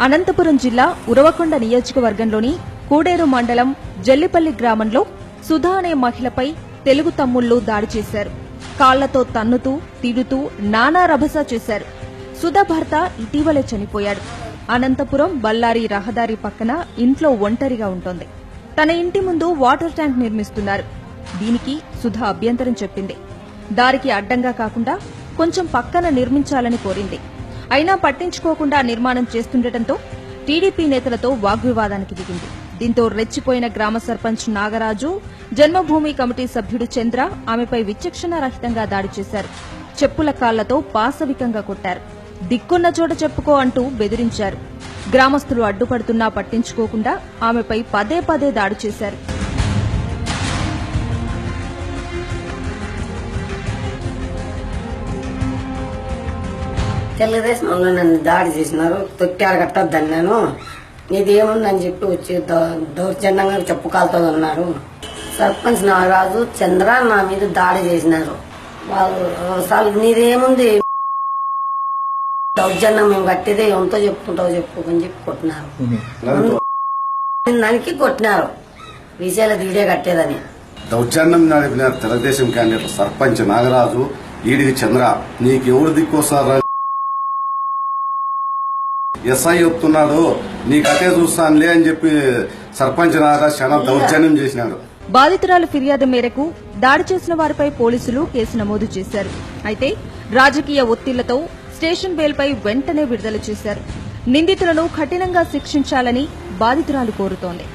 అనంతపురం జిల్లా ఉరవకొండ నియోజకవర్గంలోని కూడేరు మండలం జల్లిపల్లి గ్రామంలో సుధా అనే మహిళపై తెలుగు తమ్ముళ్ళు దాడి చేశారు. కాళ్ళతో తన్నుతూ తిడుతూ నానా రభస చేశారు. సుధా భర్త ఇటీవలే చనిపోయాడు. అనంతపురం బళ్ళారి రహదారి పక్కన ఇంట్లో ఒంటరిగా ఉంటుంది. తన ఇంటి ముందు వాటర్ ట్యాంక్ నిర్మిస్తున్నారు. దీనికి సుధా అభ్యంతరం చెప్పింది. దారికి అడ్డంగా కాకుండా కొంచెం పక్కన నిర్మించాలని కోరింది. అయినా పట్టించుకోకుండా నిర్మాణం చేస్తుండటంతో టీడీపీ నేతలతో వాగ్వివాదానికి దిగింది. దీంతో రెచ్చిపోయిన గ్రామ సర్పంచ్ నాగరాజు జన్మభూమి కమిటీ సభ్యుడు చంద్ర ఆమెపై విచక్షణారహితంగా దాడి చేశారు. చెప్పుల కాళ్ళతో పాశవికంగా కొట్టారు. దిక్కున్న చోట చెప్పుకో అంటూ బెదిరించారు. గ్రామస్తులు అడ్డుపడుతున్నా పట్టించుకోకుండా ఆమెపై పదే పదే దాడి చేశారు. తెలుగుదేశం వాళ్ళు నన్ను దాడి చేసినారు. తొక్కారు కట్టద్దని నేను. నీది ఏముందని చెప్పి వచ్చి దౌర్జన్యంగా చెప్పు కాలుతో ఉన్నారు. సర్పంచ్ నాగరాజు చంద్ర నా మీద దాడి చేసినారు. వాళ్ళు అసలు నీదేముంది? దౌర్జన్యం మేము కట్టేదే ఎంతో చెప్పుకుంటావు చెప్పు అని చెప్పి కొట్టినారు. దానికి కొట్టినారు. విషయాలు తీడే కట్టేదని. దౌర్జన్యం నడిపిన తెలుగుదేశం క్యాండిడేట్ సర్పంచ్ నాగరాజు ఈడికి చంద్ర. నీకెవరు దిక్కొస్తారా ఎస్ఐ చెప్తున్నాడు నీకు అటే చూస్తానులే అని చెప్పి సర్పంచ్ నాగరాజు చాలా దౌర్జన్యం చేసినాడు. బాధితురాలు ఫిర్యాదు మేరకు దాడి చేసిన వారిపై పోలీసులు కేసు నమోదు చేశారు. అయితే రాజకీయ ఒత్తిళ్ళతో స్టేషన్ బెయిల్పై వెంటనే విడుదల చేశారు. నిందితులను కఠినంగా శిక్షించాలని బాధితురాలు కోరుతోంది.